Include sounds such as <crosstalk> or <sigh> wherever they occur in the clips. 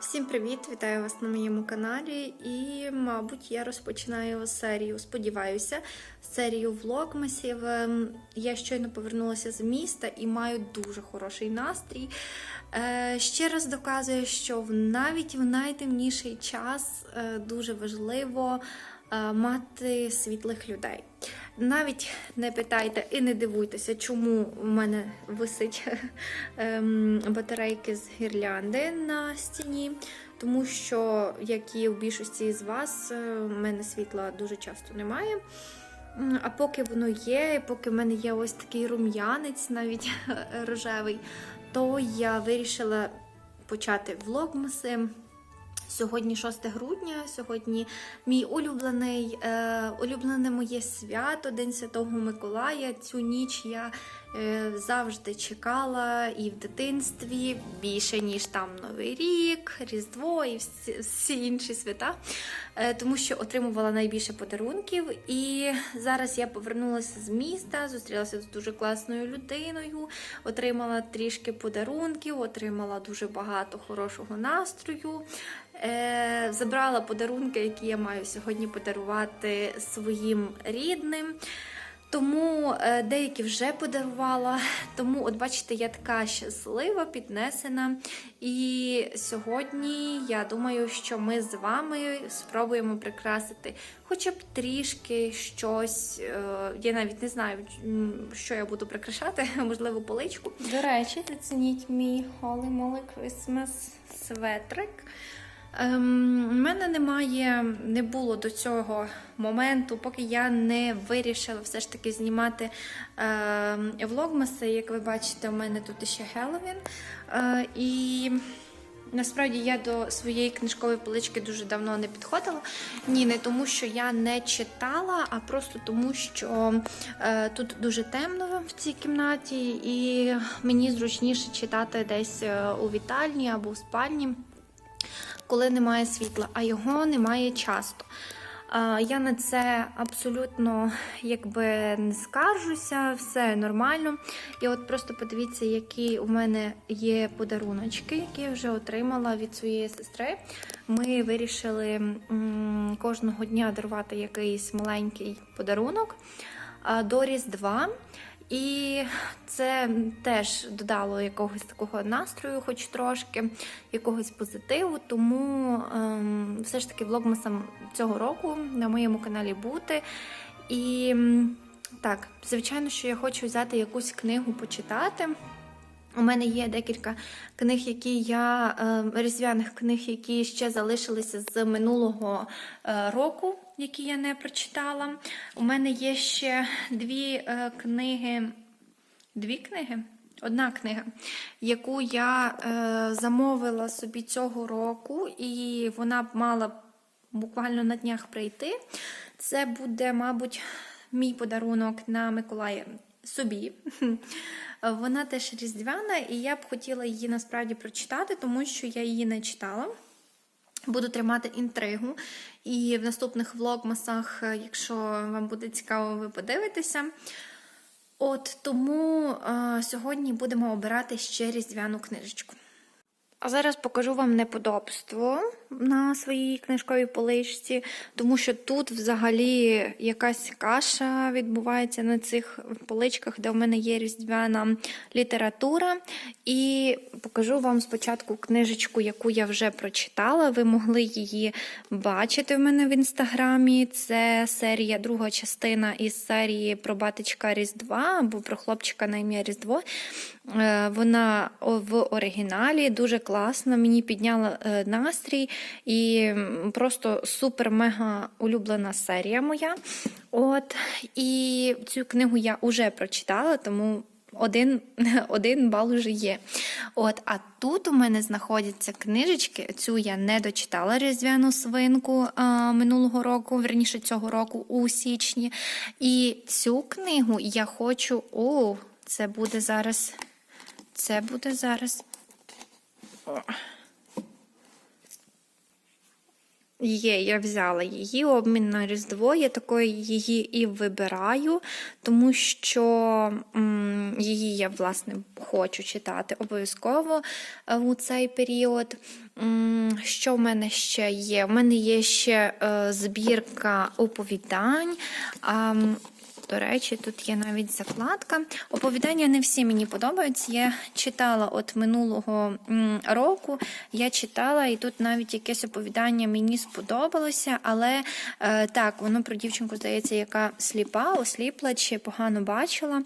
Всім привіт! Вітаю вас на моєму каналі. І, мабуть, я розпочинаю серію, сподіваюся, серію влогмасів. Ем, Я щойно повернулася з міста і маю дуже хороший настрій. Е, Ще раз доказує, що навіть в найтемніший час е, дуже важливо е, мати світлих людей. Навіть не питайте і не дивуйтеся, чому в мене висить <laughs> ем, батарейки з гірлянди на стіні, тому що, як і у більшості з вас, е, в мене світла дуже часто немає. А поки воно є, і поки в мене є ось такий рум'янець, навіть <laughs> рожевий, то я вирішила почати влогмаси. Сьогодні 6 грудня, сьогодні мій улюблений, е, улюблене моє свято, День Святого Миколая. Цю ніч я е, завжди чекала і в дитинстві більше, ніж там Новий рік, Різдво і всі, всі інші свята, е, тому що отримувала найбільше подарунків. І зараз я повернулася з міста, зустрілася з дуже класною людиною, отримала трішки подарунків, отримала дуже багато хорошого настрою. Е, забрала подарунки, які я маю сьогодні подарувати своїм рідним. Тому е, деякі вже подарувала. Тому, от бачите, я така щаслива, піднесена. І сьогодні я думаю, що ми з вами спробуємо прикрасити хоча б трішки щось. е, Я навіть не знаю, що я буду прикрашати, <laughs> можливо, поличку. До речі, зацініть мій Holy Moly Christmas светрик. Ем, у мене немає, не було до цього моменту, поки я не вирішила все ж таки знімати ем, влогмаси. Як ви бачите, у мене тут ще Хеллоуін. Е, і насправді я до своєї книжкової полички дуже давно не підходила. Ні, не тому, що я не читала, а просто тому, що е, тут дуже темно в цій кімнаті, і мені зручніше читати десь е, у вітальні або в спальні коли немає світла, а його немає часто. Я на це абсолютно якби не скаржуся, все нормально. І от просто подивіться, які у мене є подаруночки, які я вже отримала від своєї сестри. Ми вирішили кожного дня дарувати якийсь маленький подарунок до Різдва. І це теж додало якогось такого настрою, хоч трошки, якогось позитиву. Тому ем, все ж таки влогмасом цього року на моєму каналі бути. І так, звичайно, що я хочу взяти якусь книгу почитати. У мене є декілька книг, які я е, різдвяних книг, які ще залишилися з минулого е, року, які я не прочитала. У мене є ще дві е, книги. Дві книги? Одна книга, яку я замовила собі цього року, і вона б мала буквально на днях прийти. Це буде, мабуть, мій подарунок на Миколая собі. <laughs> Вона теж різдвяна, і я б хотіла її насправді прочитати, тому що я її не читала. Буду тримати інтригу. І в наступних влогмасах, е, якщо вам буде цікаво, ви подивитеся. От тому е, сьогодні будемо обирати ще різдвяну книжечку. А зараз покажу вам неподобство на своїй книжковій поличці, тому що тут взагалі якась каша відбувається на цих поличках, де в мене є різдвяна література. І покажу вам спочатку книжечку, яку я вже прочитала. Ви могли її бачити в мене в інстаграмі. Це серія, друга частина із серії про батечка Різдва або про хлопчика на ім'я Різдво. Е, Вона в оригіналі дуже класна, мені підняла е, настрій і просто супер-мега улюблена серія моя. От, і цю книгу я вже прочитала, тому один, <laughs> один бал вже є. От, а тут у мене знаходяться книжечки. Цю я не дочитала різдвяну свинку а, минулого року, верніше цього року у січні. І цю книгу я хочу. О, це буде зараз. Це буде зараз. Є, я взяла її обмін на Різдво. Я такої її і вибираю, тому що м, її я, власне, хочу читати обов'язково е, у цей період. М, Що в мене ще є? У мене є ще е, збірка оповідань. Е, до речі, тут є навіть закладка. Оповідання не всі мені подобаються. Я читала от минулого року, я читала, і тут навіть якесь оповідання мені сподобалося, але е, так, воно про дівчинку здається, яка сліпа, осліпла чи погано бачила.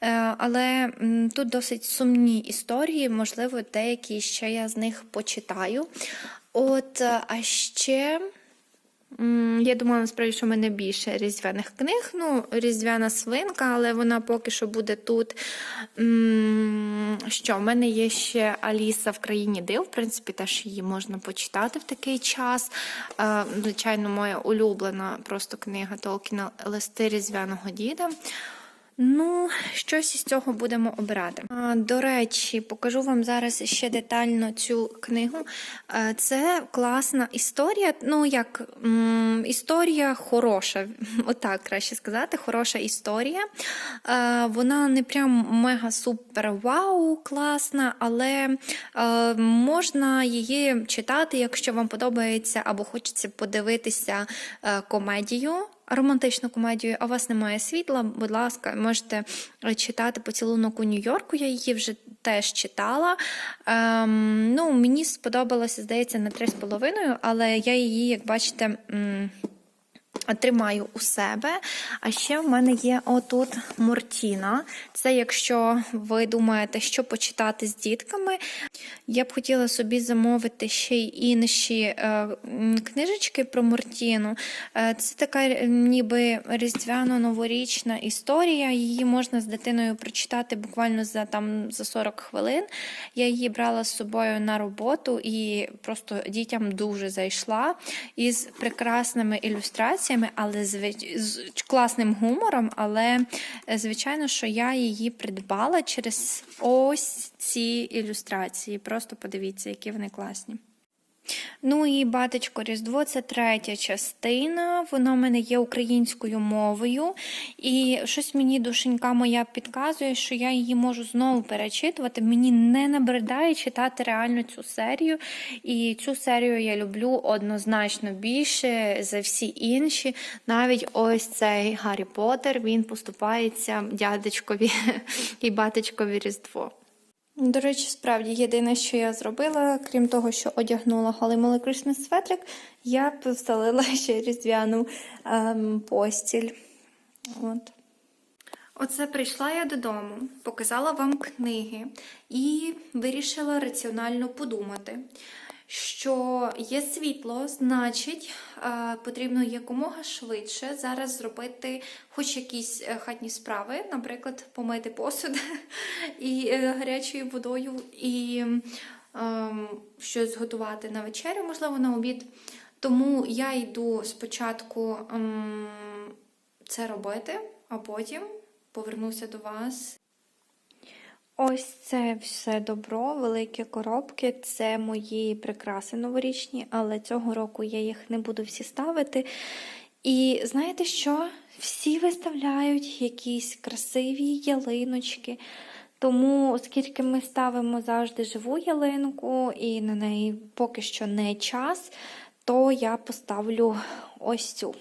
Е, але тут досить сумні історії, можливо, деякі ще я з них почитаю. От, а ще. Я думаю, насправді, що в мене більше різдвяних книг. Ну, різдвяна свинка, але вона поки що буде тут. Що, в мене є ще Аліса в країні див. В принципі, теж її можна почитати в такий час. Е, Звичайно, моя улюблена просто книга Толкіна Листи різдвяного діда. Ну, щось із цього будемо обирати. До речі, покажу вам зараз ще детально цю книгу. Е, Це класна історія. Ну, як історія хороша, <laughs> отак краще сказати, хороша історія. Е, Вона не прям мега-супер вау, класна, але е, можна її читати, якщо вам подобається або хочеться подивитися комедію романтичну комедію, а у вас немає світла, будь ласка, можете читати поцілунок у Нью-Йорку. Я її вже теж читала. Ем, ну, Мені сподобалося, здається, на 3,5, але я її, як бачите, Тримаю у себе. А ще в мене є отут Мортіна. Це якщо ви думаєте, що почитати з дітками. Я б хотіла собі замовити ще й інші е, книжечки про Мортіну. Е, це така ніби різдвяно-новорічна історія. Її можна з дитиною прочитати буквально за, там, за 40 хвилин. Я її брала з собою на роботу і просто дітям дуже зайшла із прекрасними ілюстраціями, але звич... з класним гумором. Але е, звичайно, що я її придбала через ось ці ілюстрації. Просто подивіться, які вони класні. Ну і батечко Різдво це третя частина. Вона в мене є українською мовою. І щось мені душенька моя підказує, що я її можу знову перечитувати. Мені не набридає читати реально цю серію. І цю серію я люблю однозначно більше за всі інші. Навіть ось цей Гаррі Поттер, він поступається дядечкові <laughs> і батечкові Різдво. До речі, справді єдине, що я зробила, крім того, що одягнула Холly Christmas светрик, я встелила <laughs> ще різдвяну ем, постіль. От. Оце прийшла я додому, показала вам книги і вирішила раціонально подумати, що є світло, значить, е, потрібно якомога швидше зараз зробити хоч якісь е, хатні справи, наприклад, помити посуд <laughs> і е, гарячою водою, і ем, щось зготувати на вечерю, можливо, на обід. Тому я йду спочатку ем, це робити, а потім повернуся до вас. Ось це все добро, великі коробки. Це мої прикраси новорічні, але цього року я їх не буду всі ставити. І знаєте що? Всі виставляють якісь красиві ялиночки. Тому, оскільки ми ставимо завжди живу ялинку, і на неї поки що не час, то я поставлю ось цю.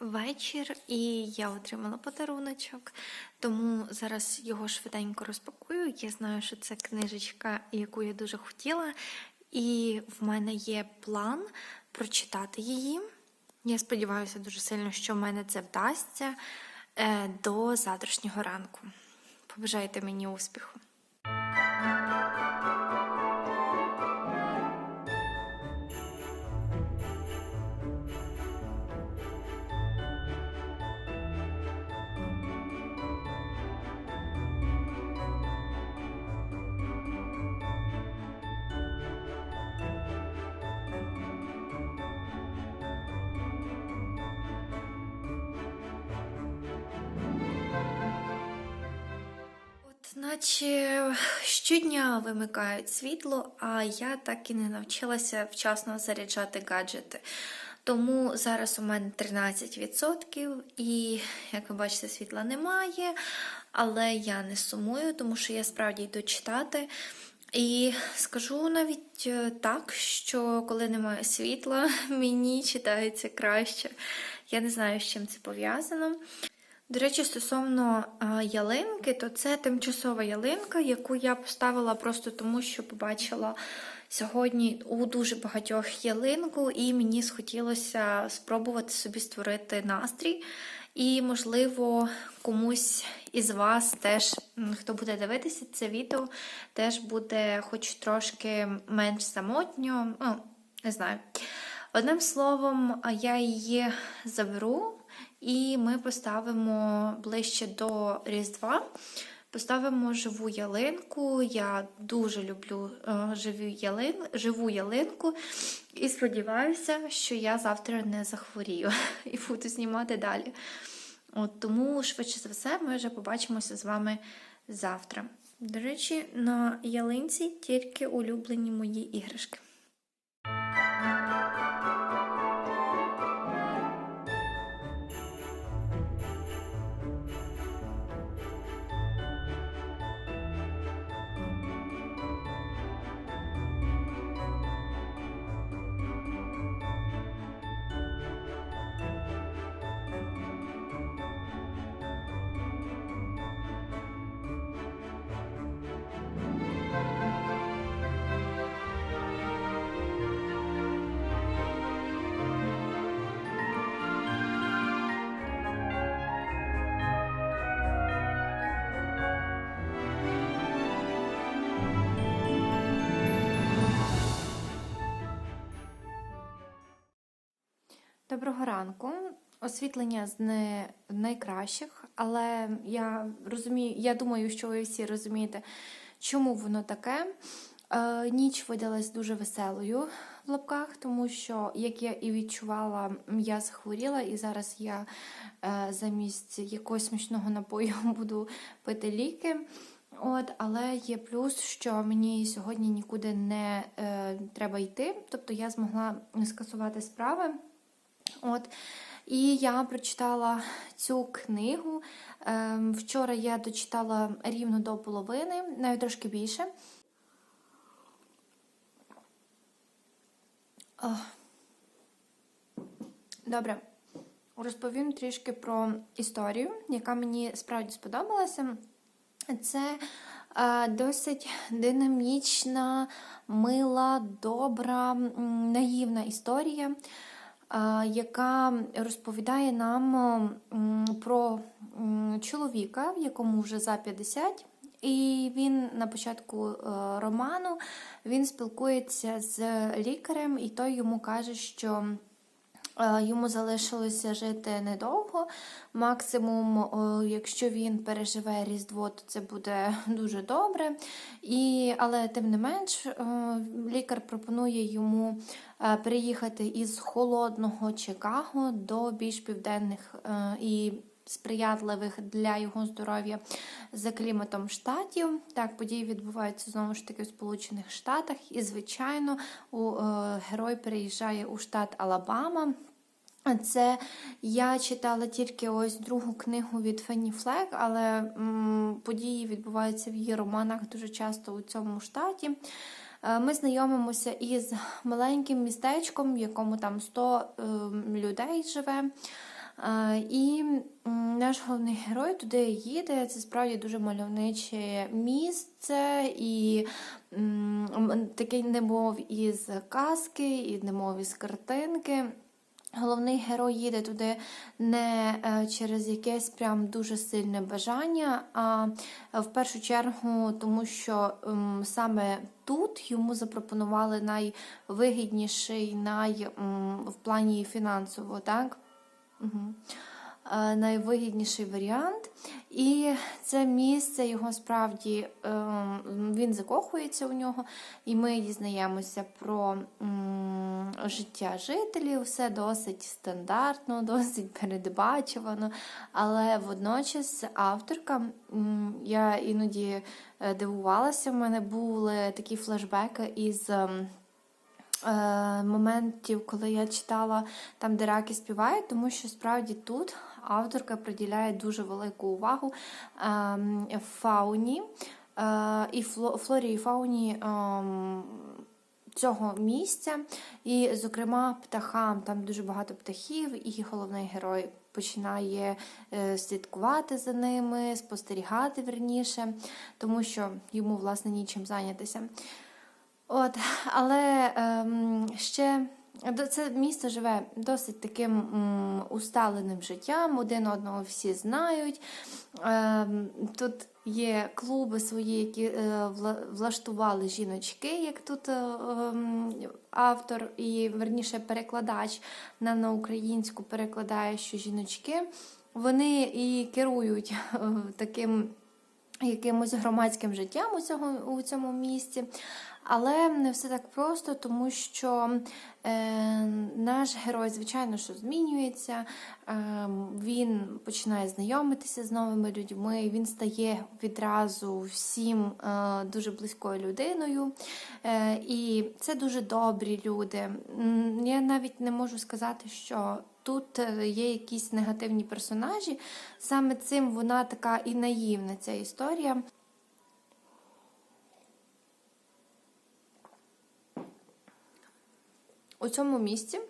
Вечір, і я отримала подаруночок, тому зараз його швиденько розпакую. Я знаю, що це книжечка, яку я дуже хотіла, і в мене є план прочитати її. Я сподіваюся дуже сильно, що в мене це вдасться е, до завтрашнього ранку. Побажайте мені успіху. Наче щодня вимикають світло, а я так і не навчилася вчасно заряджати гаджети. Тому зараз у мене 13%, і, як ви бачите, світла немає, але я не сумую, тому що я справді йду читати. І скажу навіть е, так, що коли немає світла, <laughs> мені читається краще. Я не знаю, з чим це пов'язано. До речі, стосовно ялинки, то це тимчасова ялинка, яку я поставила просто тому, що побачила сьогодні у дуже багатьох ялинку, і мені схотілося спробувати собі створити настрій. І, можливо, комусь із вас теж, хто буде дивитися це відео, теж буде хоч трошки менш самотньо. Ну, не знаю. Одним словом, я її заберу, і ми поставимо ближче до Різдва. Поставимо живу ялинку. Я дуже люблю е, живу, ялин, живу ялинку. І сподіваюся, що я завтра не захворію <laughs> і буду знімати далі. От, тому, швидше за все, ми вже побачимося з вами завтра. До речі, на ялинці тільки улюблені мої іграшки. Доброго ранку. Освітлення з не найкращих, але я розумію, я думаю, що ви всі розумієте, чому воно таке. Е, ніч видалась дуже веселою в лапках, тому що, як я і відчувала, я захворіла, і зараз я е, замість якогось смачного напою <laughs> буду пити ліки. От, але є плюс, що мені сьогодні нікуди не е, треба йти, тобто я змогла скасувати справи. От. І я прочитала цю книгу. Ем, Вчора я дочитала рівно до половини, навіть трошки більше. Добре, розповім трішки про історію, яка мені справді сподобалася. Це е, досить динамічна, мила, добра, наївна історія яка розповідає нам про чоловіка, якому вже за 50, і він на початку е, роману він спілкується з лікарем, і той йому каже, що йому залишилося жити недовго. Максимум, якщо він переживе Різдво, то це буде <laughs> дуже добре. І, Але тим не менш, лікар пропонує йому е, переїхати із холодного Чикаго до більш південних е, і сприятливих для його здоров'я за кліматом штатів. Так, події відбуваються знову ж таки в Сполучених Штатах. І, звичайно, у, е, герой переїжджає у штат Алабама. Це я читала тільки ось другу книгу від Фенні Флек, але м, події відбуваються в її романах дуже часто у цьому штаті. Е, Ми знайомимося із маленьким містечком, в якому там 100 е, людей живе. Е, І наш головний герой туди їде. Це справді дуже мальовниче місце, і м, такий немов із казки, і немов із картинки. Головний герой їде туди не е, через якесь прям дуже сильне бажання, а в першу чергу, тому що ем, саме тут йому запропонували найвигідніший, най, в плані фінансово, так? Угу. Найвигідніший варіант. І це місце його справді ем, він закохується у нього, і ми дізнаємося про життя жителів. Все досить стандартно, <laughs> досить передбачувано. Але водночас авторка, я іноді е, дивувалася, в мене були такі флешбеки із. е, моментів, коли я читала там, де раки співають, тому що справді тут авторка приділяє дуже велику увагу ем, фауні е, і флорі і фауні. ем, Цього місця, і, зокрема, птахам там дуже багато птахів, і головний герой починає е, слідкувати за ними, спостерігати верніше, тому що йому власне нічим зайнятися. От, але ем, ще це місто живе досить таким усталеним життям, один одного всі знають. Ем, тут є клуби свої, які е, влаштували жіночки, як тут е, ем, автор і верніше перекладач на українську перекладає, що жіночки вони і керують е, таким якимось громадським життям у цьому, у цьому місці. Але не все так просто, тому що е, наш герой, звичайно, що змінюється, е, він починає знайомитися з новими людьми, він стає відразу всім е, дуже близькою людиною. Е, і це дуже добрі люди. Я навіть не можу сказати, що тут е, є якісь негативні персонажі. Саме цим вона така і наївна, ця історія. У цьому місці.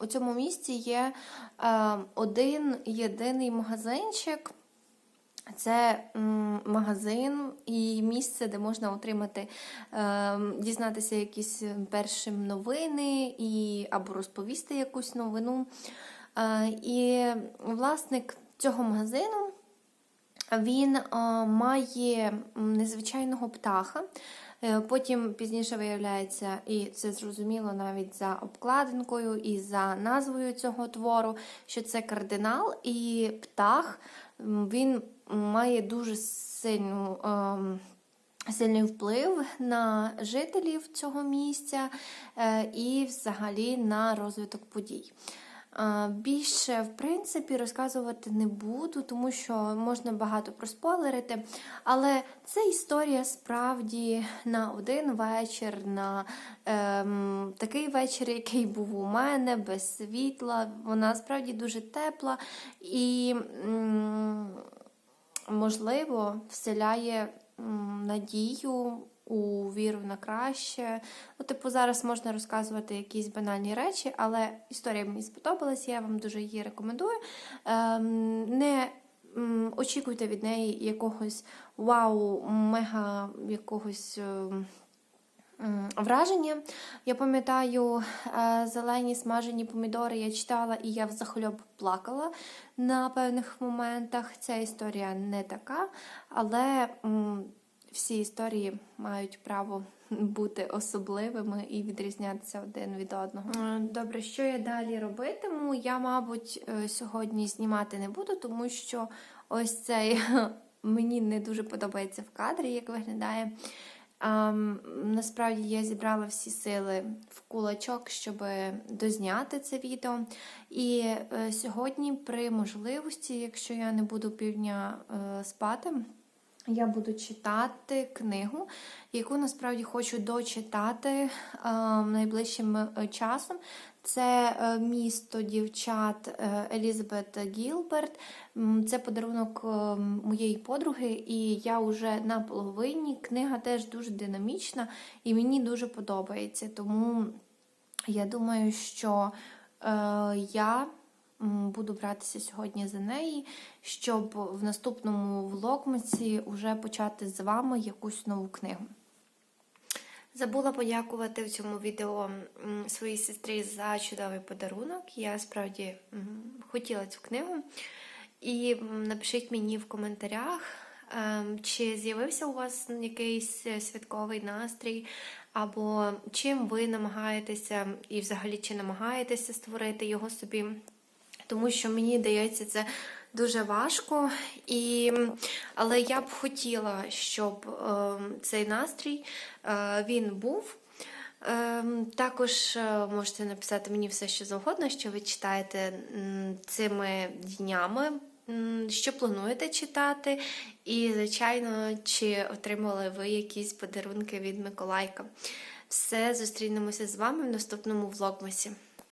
У цьому місці є е, один єдиний магазинчик. Це магазин і місце, де можна отримати, е, дізнатися якісь перші новини і, або розповісти якусь новину. Е, і власник цього магазину він е, має незвичайного птаха. Е, Потім пізніше виявляється, і це зрозуміло навіть за обкладинкою і за назвою цього твору, що це кардинал і птах. Він має дуже сильну. ем, Сильний вплив на жителів цього місця е, і взагалі на розвиток подій. Е, Більше, в принципі, розказувати не буду, тому що можна багато проспойлерити. Але це історія справді на один вечір, на ем, такий вечір, який був у мене, без світла. Вона справді дуже тепла і, м, можливо, вселяє надію. У віру на краще. Ну, типу, зараз можна розказувати якісь банальні речі, але історія мені сподобалась, я вам дуже її рекомендую. Ем, не очікуйте від неї якогось вау, мега якогось. Враження. Я пам'ятаю е, зелені смажені помідори я читала, і я взахльоб плакала на певних моментах. Ця історія не така, але всі історії мають право бути особливими і відрізнятися один від одного. Е, Добре, що я далі робитиму? Я, мабуть, е, сьогодні знімати не буду, тому що ось цей <laughs> мені не дуже подобається в кадрі, як виглядає. Насправді я зібрала всі сили в кулачок, щоб дозняти це відео. І е, сьогодні, при можливості, якщо я не буду півдня е, спати, я буду читати книгу, яку насправді хочу дочитати е, найближчим е, часом. Це е, місто дівчат Елізабет Гілберт. Це подарунок моєї подруги, і я вже на половині. Книга теж дуже динамічна і мені дуже подобається. Тому я думаю, що я буду братися сьогодні за неї, щоб в наступному влогмасі вже почати з вами якусь нову книгу. Забула подякувати в цьому відео своїй сестрі за чудовий подарунок. Я справді хотіла цю книгу. І напишіть мені в коментарях, ем, чи з'явився у вас якийсь святковий настрій, або чим ви намагаєтеся, і взагалі чи намагаєтеся створити його собі. Тому що мені здається, це дуже важко, і, але я б хотіла, щоб е, цей настрій е, він був. Ем, Також е, можете написати мені все, що завгодно, що ви читаєте цими днями, що плануєте читати, і, звичайно, чи отримали ви якісь подарунки від Миколайка. Все, зустрінемося з вами в наступному влогмасі.